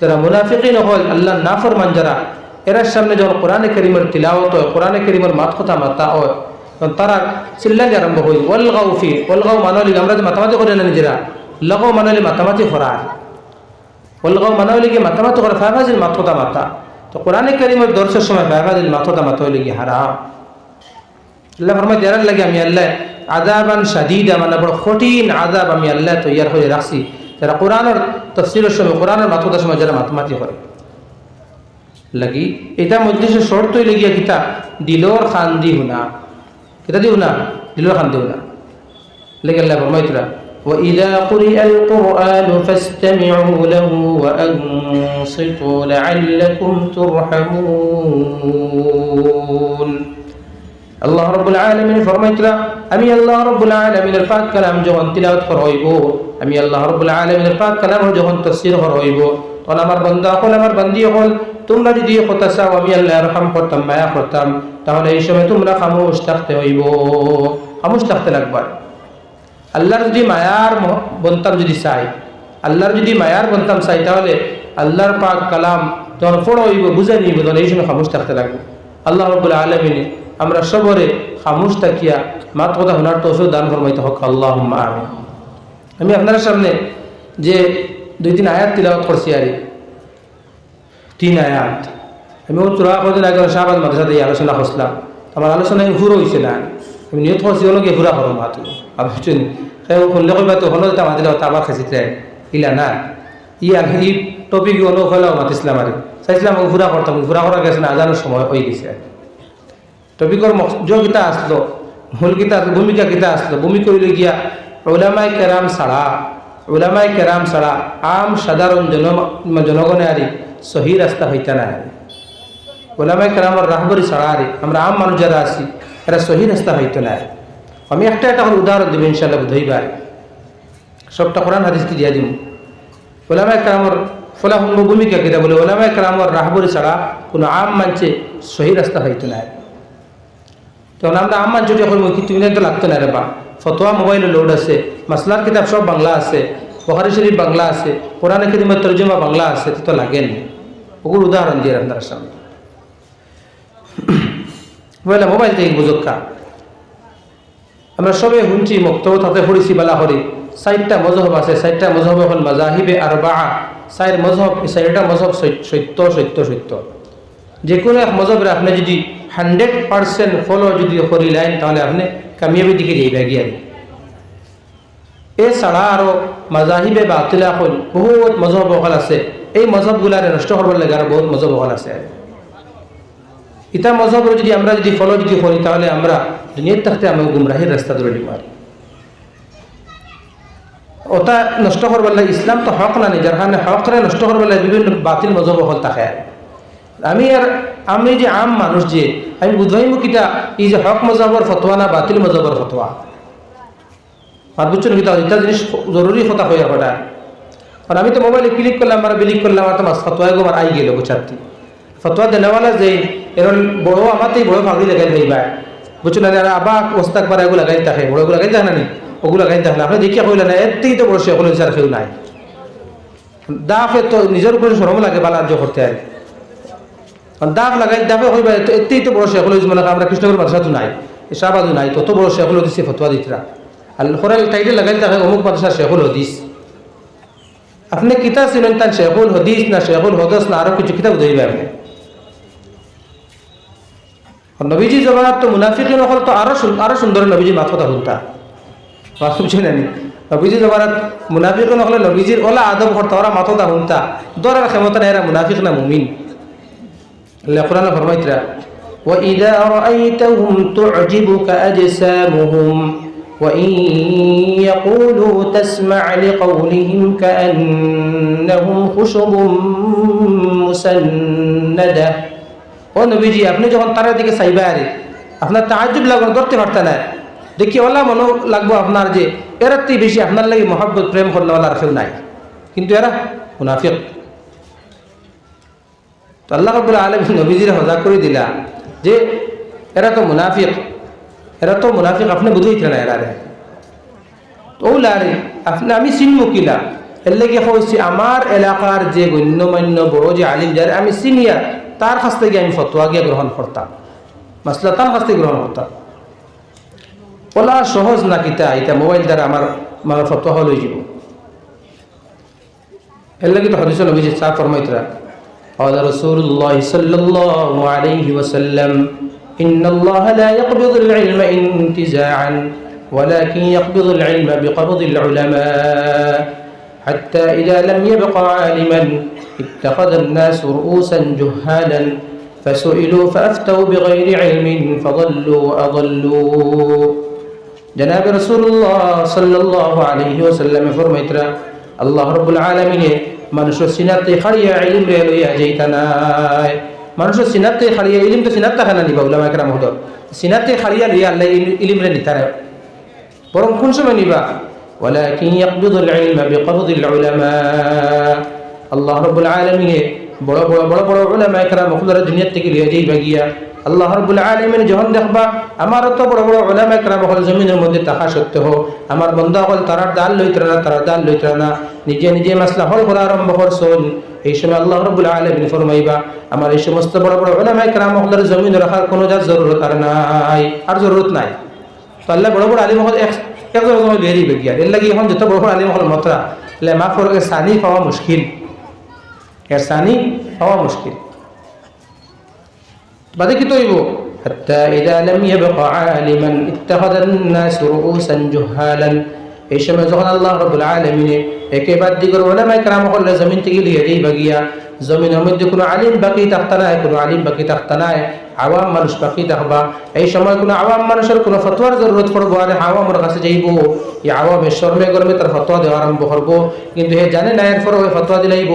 যারা মুনাফিকিন হল আল্লাহ নাফরমান যারা, এরার সামনে যখন কোরআনে করিমের তিলাওয়াত হয়, কোরআনে করিমের মাত কথা মাতা হয়, তখন তারা চিল্লানি আরম্ভ হই গাও ফি ওয়াল গাও মানলি, আমরা যে মাতামাতি করে না নিজেরা, লগাও মানলি, মাতামাতি করার ওয়াল গাও মানলি গিয়ে মাতামাতি করে ফাইভাজিল মাত কথা মাতা তো কোরআনে করিমের দর্শের সময় ফাইভাজিল মাত কথা মাতা হইলে গিয়ে হারাম? আল্লাহ ফরমাই দেয়ার লাগে আমি আল্লাহ আজাবান সাদিদা মানে বড় কঠিন আজাব আমি আল্লাহ তৈয়ার হয়ে রাখছি। যারা কোরআনের তফসিলের সময় কোরআনের মাথুদার সময় যারা মাতামাতি করে লাগি এটা মধ্যে সে শর্ত হইলে গিয়া কিতা দিলর খান দি হুনা কিতা দি হুনা দিলর খান দি হুনা লেগে আল্লাহ ফরমাই তোরা وإذا قرئ القرآن فاستمعوا له وأنصتوا لعلكم ترحمون আল্লাহ রব্বুল আলমিন ফরমাইতরা আমি আল্লাহ রব্বুল আলমিনের পাক কালাম যখন তিলাওয়াত করা হইব আমি আল্লাহ রব্বুল আলমিনের পাক কালাম যখন তফসির করা হইব, তখন আমার বন্ধা হল, আমার বান্দি হল, তোমরা যদি কথা চাও আমি আল্লাহ রহম করতাম, মায়া করতাম, তাহলে এই সময় তোমরা খামোশ থাকতে হইব। খামোশ থাকতে লাগবার আল্লাহর যদি মায়ার বনতাম যদি চাই, আল্লাহর যদি মায়ার বনতাম চাই, তাহলে আল্লাহর পাক কালাম যখন পড়ো হইব বুঝে নিব তখন এই সময় খামোশ থাকতে লাগবে। আল্লাহ রব্বুল আলমিনে আমরা সবরে খামোশ থাকিয়া মাত কথা শোনার তৌফিক দান ফরমাইতে হক। আল্লাহ আমিন। আমি আপনার সামনে যে দুই তিন আয়াত তিলাওয়াত করছি আর, তিন আয়াত। আমি ওর চূড়া কদিন আগে শাহবাদ মাদ্রাসাতে এই আলোচনা করছিলাম। আমার আলোচনা হুরো হয়েছে না। আমি নিয়ত করছি হলো গিয়ে হুরা করো মাত আমি বুঝছেন? সেই শুনলে কইবা তো হলো তা মাতিলে আবার খেসিতে ইলা না। ই আর ই টপিক হলো হলেও মাতিছিলাম আর। চাইছিলাম ঘুরা করতাম ঘুরা করা গেছে না, আজানোর সময় হয়ে গেছে টপিকর যে কিতা আসলো মূল কিতা আসলো ভূমিকা কিতা আসলো ভূমিকা হইলে গিয়া ওলামাই কেরাম ছাড়া ওলামাই কেরাম ছাড়া আম সাধারণ জন জনগণে আরি সহি রাস্তা হইতে না ওলামাই কেরামর রাহবরি ছাড়া আরে আমরা আম মানুষ যারা আছি, এরা সহি রাস্তা হইতে না আমি একটা একটা উদাহরণ দেবো ইনশাল্লাহ ধইবার সবটা কোরআন হাদিসকে দিয়া দিব ওলামাই কেরামর ফলা ভূমিকা কিতা বলে ওলামাই কেরামর রাহবরি ছাড়া কোনো আম মানছে সহি রাস্তা হইতে না তখন আমরা যদি এখন কি তুমি তো লাগতো না রে বা ফতোয়া মোবাইলে লোড আছে, মাসলার কিতাব সব বাংলা আছে, বখারি শরীফ বাংলা আছে, কোরআনে কিরিমের তর্জমা বাংলা আছে, তো লাগেন। ওগুলো উদাহরণ দিয়ে আপনার সামনে। বলে মোবাইল থেকে বুঝক্কা আমরা সবে শুনছি মুক্ত তাতে পড়েছি, বেলা হরি। চারটা মজহব আছে চারটা মজহব হল মাজাহিবে আর বা চার মজহব চারিটা মজহব সত্য সত্য সত্য। যে কোনো এক মজহবের আপনি যদি হান্ড্রেড পার্সেন্ট ফলো যদি করিলেন তাহলে আপনি কামিয়াবি দিকে যাইবা গিয়া এছাড়া আরও মাজাহিবে বাতিলা হল বহুত মজহব হল আছে এই মজহবগুলারে নষ্ট করবার লাগে আরও বহুত মজহব হল আছে ইতা মজহব যদি আমরা যদি ফলো যদি করি তাহলে আমরা দুনিয়ার থাকতে আমি গুমরাহির রাস্তা ধরে আর ওটা নষ্ট করবার লাগে ইসলাম তো হক না যার কারণে হকরে নষ্ট করবার লাগে বিভিন্ন বাতিল মজহব হল থাকে আমি আর আমি যে আম মানুষ যে, আমি বুধবাই কিটা এই যে হক মজাবর ফতোয়া না বাতিল মজাবর ফতোয়া আর বুঝছ নাকি এটা জিনিস জরুরি কথা হয়ে ওটা আর আমি তো মোবাইলে ক্লিক করলাম আর বিলিক করলাম আর তো মাস ফতোয়া আমার আই গেল বুঝাতি ফতোয়া দেনেওয়ালা যে এরকম বড় আমাতেই বড় ফাগড়ি লাগাই দেইবা বুঝছ না আর আবা ওস্তাক পারা এগুলো লাগাই থাকে বড় এগুলো লাগাই থাকে না? ওগুলো লাগাই থাকে আপনি দেখিয়া কইলেন এর থেকে তো বড় সে হলো আর কেউ নাই। দাফে তো নিজের উপরে সরম লাগে বালার বালার্য করতে আর দাগ লাগাই দাবে হইবা এতেই তো বড় শেখুল মনে আমরা কৃষ্ণগর মাদ্রাসা তো নাই শাহবাদও নাই, তত বড় শেখুল হদিসে ফতোয়া দিতরা। আর খোরাল টাইটে লাগাই থাকে অমুক মাদ্রাসা শেখুল হদিস। আপনি কিতা চিনেন তার শেখুল হদিস না শেখুল হদস না, আরও কিছু কিতাব ধরিবে আপনি নবীজি জবাব তো মুনাফিক নকল তো আরও আরও সুন্দর নবীজি মাথা হুলতা বুঝছে না? নবীজি জবানাত মুনাফিক নকলে নবীজির ওলা আদব করতা, ওরা মাথা হুনতা দরার ক্ষমতা না এরা মুনাফিক না মুমিন। القرآن فرميتنا وإذا رأيتهم تعجبك أجسامهم وإن يقولوا تسمع لقولهم كأنهم خشب مسندة ও নবীজি আপনি যখন তারা দিকে চাইবা আরে আপনার তাহাজুব লাগবে ধরতে পারতেন না দেখি ওলা মনে লাগবো আপনার যে এর থেকে বেশি আপনার লাগে মহাব্বত প্রেম করলেওয়ালার কেউ নাই কিন্তু এরা মুনাফিক তো আল্লাহ রবুল্লা আলম নবীজির হজা করে দিলা যে, এরা তো মুনাফিক। এরা তো মুনাফিক, আপনি বুঝেইতে না এরা রে ও লারে, আপনি, আমি চিনমু কিলা। এর লেগে হয়েছে আমার এলাকার যে গণ্যমান্য বড় যে আলিম যার আমি সিনিয়র তার কাছ থেকে আমি ফতোয়া গিয়ে গ্রহণ করতাম। মাসলা তার কাছ থেকে গ্রহণ করতাম। ওলা সহজ না কিতা, এটা মোবাইল দ্বারা আমার আমার ফতোয়া হল যাব এর লাগে তো হদিস নবী চা ফরমাইতরা قال رسول الله صلى الله عليه وسلم إن الله لا يقبض العلم انتزاعا ولكن يقبض العلم بقبض العلماء حتى إذا لم يبق عالما اتخذ الناس رؤوسا جهالا فسئلوا فأفتوا بغير علم فضلوا وأضلوا جناب رسول الله صلى الله عليه وسلم فرميترا الله رب العالمين মানুষের সিনাতে খাড়িয়া ইলিম রে লইয়া যাইতা নাই মানুষের সিনাতে খাড়িয়া ইলিম তো সিনাত থাকা না নিবা উলামা কেরাম হদ সিনাতে খাড়িয়া লইয়া আল্লাহ ইলিম রে নিতারে বরং কোন সময় নিবা ولكن يقبض العلم بقبض العلماء আল্লাহ রব্বুল আলমিনে বড় বড় বড় বড় উলামা একরাম মখলরা দুনিয়ার থেকে লিয়ে যাইবা গিয়া আল্লাহ রব্বুল আলমিন যখন দেখবা, আমার তো বড় বড় উলামা একরাম হল জমিনের মধ্যে থাকা হোক আমার বন্ধা হল তারার দাল লইতরা না, তারার দাল লইতরা না নিজে নিজে মাসলা হল করা আরম্ভ করছন এই সময় আল্লাহ রব্বুল আলমিন ফরমাইবা, আমার এই সমস্ত বড় বড় উলামা একরাম হলের জমিন রাখার কোনো যার জরুরত আর নাই, আর জরুরত নাই। তো আল্লাহ বড় বড় আলিম হল এক একজন সময় লিয়ে দিবে গিয়া এর লাগে এখন যত বড় বড় আলিম হল মতরা লেমা ফরকে সানি পাওয়া মুশকিল। এর সানি পাওয়া মুশকিল। বাদে কি তৈব حتى إذا لم يبق عالما اتخذ الناس رؤوسا جهالا এই সময় যখন আল্লাহ রবুল আলমিনে একে বাদ দিগর ওলামাই কারাম হলে জমিন থেকে লিয়ে যাই বাগিয়া জমিনের মধ্যে কোনো আলিম বাকি থাকতা নাই কোনো আলিম বাকি থাকতা নাই আওয়াম মানুষ বাকি থাকবা এই সময় কোনো আওয়াম মানুষের কোনো ফতোয়ার জরুরত পড়ব, আর আওয়ামের কাছে যাইব। এই আওয়ামের শর্মে গরমে তার ফতোয়া দেওয়া আরম্ভ করব। কিন্তু হে জানে না এরপর ওই ফতোয়া দিলাইব।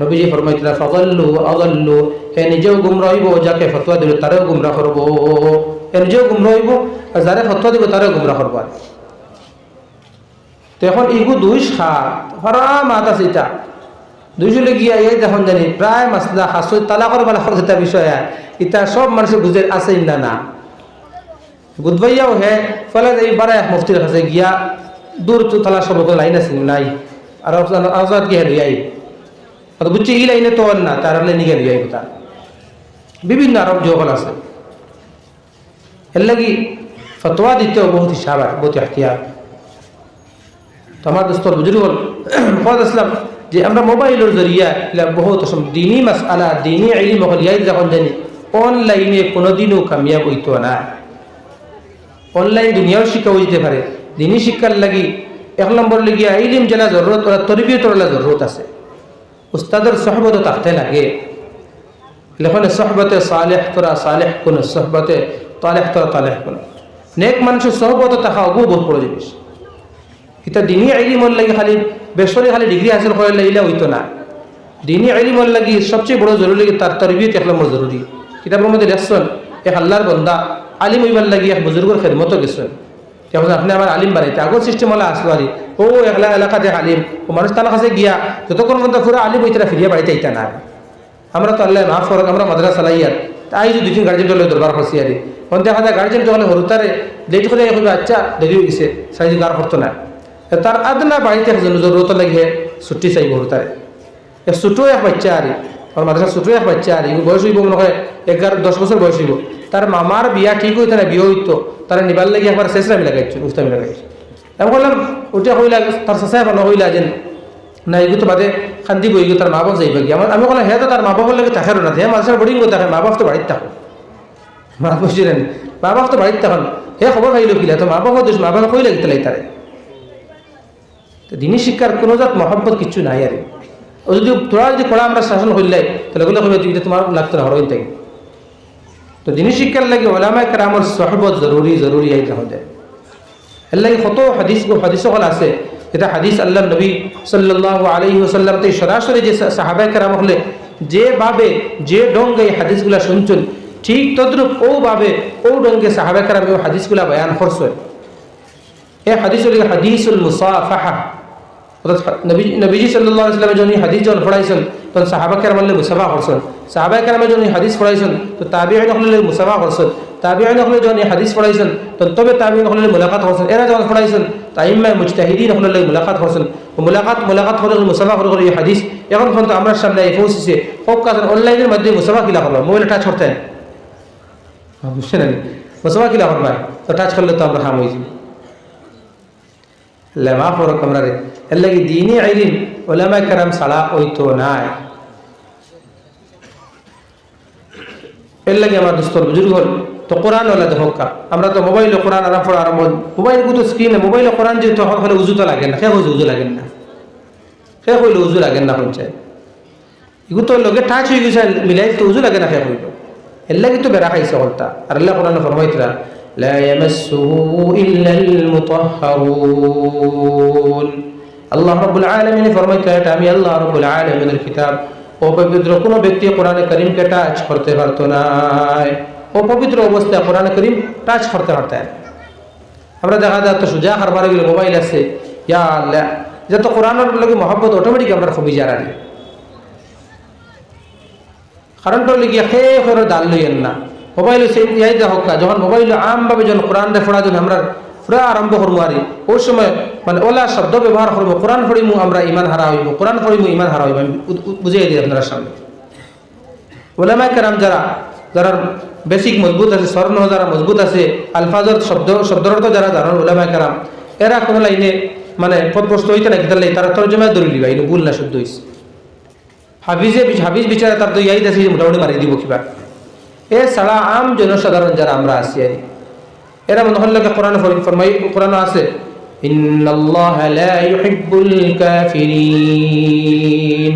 নবীজি ফরমাইতলা ফগল্লু অগল্লু হে নিজেও গুম রইব যাকে ফতোয়া দিল তারেও গুমরা করব। হে নিজেও গুম রইব আর যারে ফতোয়া দিব তারেও গুমরা করব। তো এখন ইগু দুই সাত হরা মাত এটা। দুইজনে গিয়া এই দেখুন জানি, প্রায় মাসলা হাসই তালাকর বালা যেটা বিষয় ইটা সব মানুষের বুঝে আছে না। না গুদবাইয়াও হে, ফলে এই বারে মুফতির কাছে গিয়া দূর তো তালা সব লাইন আছে, নাই। আর আজাদ গিয়ে লইয়াই আর বুঝছি ই লাইনে তো না, তার হলে নিগে লইয়াই তার বিভিন্ন আরব যোগল আছে। এর লাগি ফতোয়া দিতেও বহুত হিসাব বহুত এখতিয়ার। তো আমার দোস্তর বুজুর্গ ফদ আসলাম যে আমরা মোবাইলের জরিয়া বহুত দিনই মাস আলা দিনই আইলি মহল ইয়াই যখন জানি অনলাইনে কোনোদিনও কামিয়াব হইতো না। অনলাইন দুনিয়াও শিক্ষা হইতে পারে দিনই শিক্ষার লাগি এক নম্বর লাগিয়া ইলিম জানা জরুরত ওরা তরবিয়তর জরুরত আছে। উস্তাদের সহবত থাকতে লাগে। লেখনে সহবতে সালেহ তোরা, সালেহ কোন, সহবতে তালেহ তোরা, তালেহ কোন। নেক মানুষের সহবত থাকা অবু বহুত বড় জিনিস। এটা দিনই আইলিমর লাগি খালি বেসরে খালি ডিগ্রি হাসিল করার লাগিলে হইতো না। দিনই আইলিমর লাগি সবচেয়ে বড় জরুরি তার তরবিয়ত এক নম্বর জরুরি কিতাবের মধ্যে লেখছেন এক আল্লাহর বন্দা, আলিম হইবার লাগি এক বুজুর্গর খেদমতো গেছেন তখন আপনি আমার আলিম বানাইতে আগর সিস্টেম হলে আসলো আলি ও একলা এলাকাতে আলিম। ও মানুষ তার কাছে গিয়া যতক্ষণ মধ্যে পুরো আলিম হইতে ফিরিয়ে বাড়িতে আইতা না। আমরা তো আল্লাহ মাফ করক আমরা মাদ্রাসা চালাইয়ার তাই যদি দুই গার্জেন চলে দরবার করছি আর কোন দেখা যায় গার্জেন যখন হরুতারে দেরি করে আচ্ছা দেরি হয়ে গেছে সাইজি গার করতো না তার আদনা বাড়িতে একজন জরুরত লাগে ছুটি চাইব হরুতারে এক ছোটো এক বাচ্চা আর আমার মাদ্রাসা ছোটো এক বাচ্চা আর বয়স হইব মনে হয় এগারো দশ বছর বয়স হইব। তার মামার বিয়া ঠিক হইতে না বিয়ে হইতো তারা নিবার লাগে একবার শেষরামি লাগাইছো, উস্তামি লাগাইছো। আমি বললাম ওটা হইলা তার শেষে ভালো হইলা যেন। না এগুলো তো বাদে খান্দি বই তার মা বাপ যাইবে গিয়ে আমি বললাম হ্যাঁ তো তার মা বাবার লাগে থাকার না হ্যাঁ মানুষের বোর্ডিং থাকে, মা বাপ তো বাড়িতে থাকো মা বুঝছিলেন মা বাপ তো বাড়িতে থাকুন হে খবর পাইলো কিলা তো মা বাবা দোষ, মা বাবা কই লাগিতে লাই তারে দিনী শিক্ষার কোনো জাত মহব্বত কিচ্ছু নাই আর। যদি তোরা যদি পড়া আমরা শাসন হইলাই তাহলে কবে তুই তোমার লাগতো না হরইন থাকি তো দিনী শিক্ষার লাগে ওলামায় কারামর সহবত জরুরি জরুরি আই যখন দেয় এর লাগে কত হাদিস হাদিস সকল আছে, এটা হাদিস আল্লাহ নবী সাল্লাহ আলহি ওসাল্লাম তো সরাসরি যে সাহাবাই কারাম হলে যেভাবে যে ডঙ্গে এই হাদিসগুলা শুনছেন ঠিক তদ্রুপ ও ভাবে ও ডঙ্গে সাহাবাই কারাম এই হাদিসগুলা বয়ান করছেন এই হাদিস হাদিসুল মুসাফাহা অর্থাৎ নবী, নবীজি সাল্লাহ ইসলামে যখন এই হাদিস যখন পড়াইছেন, তখন সাহাবা কেরামাল্লে মুসাফা করছেন। সাহাবা কেরামে যখন এই হাদিস পড়াইছেন, তো তাবি আইন হলে মুসাফা করছেন। তাবি আইন হলে যখন হাদিস পড়াইছেন, তখন তবে তাবি আইন হলে মুলাকাত করছেন। এরা যখন পড়াইছেন তাইম্মায় মুজতাহিদিন হলে মুলাকাত করছেন। মুলাকাত মুলাকাত হলে মুসাফা করে এই হাদিস, এখন পর্যন্ত আমরা সামনে পৌঁছেছে। হোক কাজ অনলাইনের মাধ্যমে মুসাফা কিলা করব, মোবাইল টাচ করতে বুঝছেন মুসাফা কিলা করবা, তো টাচ করলে তো আমরা হাম হয়েছি লেমা ফরক আমরা এর লাগি দিনই আইলিম ওলামা কারাম সালা ওইতো নাই এর লাগে আমার দোস্তর বুজুর্গ হল তো কোরআন ওলা দেখা আমরা তো মোবাইলে কোরআন আরাম পড়া আরম্ভ মোবাইল তো স্ক্রিনে মোবাইলে কোরআন যে তখন হলে উজু তো লাগে না সে হয়েছে উজু লাগেন না সে হইলে উজু লাগেন না পঞ্চায়েত এগুলো তো লগে টাচ হয়ে গেছে মিলাই তো উজু লাগে না সে হইল এর লাগে তো বেড়া খাইছে হলটা আর আল্লাহ কোরআন ফরমাইতরা لا يمسه إلا المطهرون আল্লাহ রব্বুল আলমিন ফরমাইতে এটা আমি আল্লাহ রব্বুল আলমিনের কিতাব অপবিত্র কোনো ব্যক্তি কোরআনে করিমকে টাচ করতে পারতো না অপবিত্র অবস্থায় কোরআনে করিম টাচ করতে পারতেন আমরা দেখা যায় তো সুজা হারবার গেলে মোবাইল আছে ইয়া আল্লাহ যত কোরআনের লগে মহব্বত অটোমেটিক আমরা খুবই জানানি কারণ তো লিখিয়া সে করে দাল লইয়েন না মোবাইল সেই ইয়াই দেখা হোক যখন মোবাইল আমভাবে যখন কোরআন ফোড়া যখন আমরা পুরা আরম্ভ করব আর ওই সময় মানে ওলা শব্দ ব্যবহার করব কোরআন ফড়িমু, আমরা ইমান হারা হইব কোরআন ফড়িমু, ইমান হারা হইব আমি বুঝিয়ে দিই আপনার সামনে। ওলামাই কেরাম যারা যারা বেসিক মজবুত আছে, স্বর্ণ যারা মজবুত আছে, আলফাজর শব্দ শব্দরত যারা জানান ওলামাই কেরাম, এরা কোনো লাইনে মানে পদপ্রস্ত হইতে না কিতার তারা তর্জমায় ধরে লিবা এই ভুল না শুদ্ধ হইছে। হাফিজে হাফিজ বিচারে তার তো ইয়াই আছে মোটামুটি মারি দিব কিবা। এ ছাড়া আম জনসাধারণ যারা আমরা আছি আর এরা মনে হল কোরআন ফরমাই, কোরআন আছে, ইন্নাল্লাহ লা ইউহিব্বুল কাফিরিন।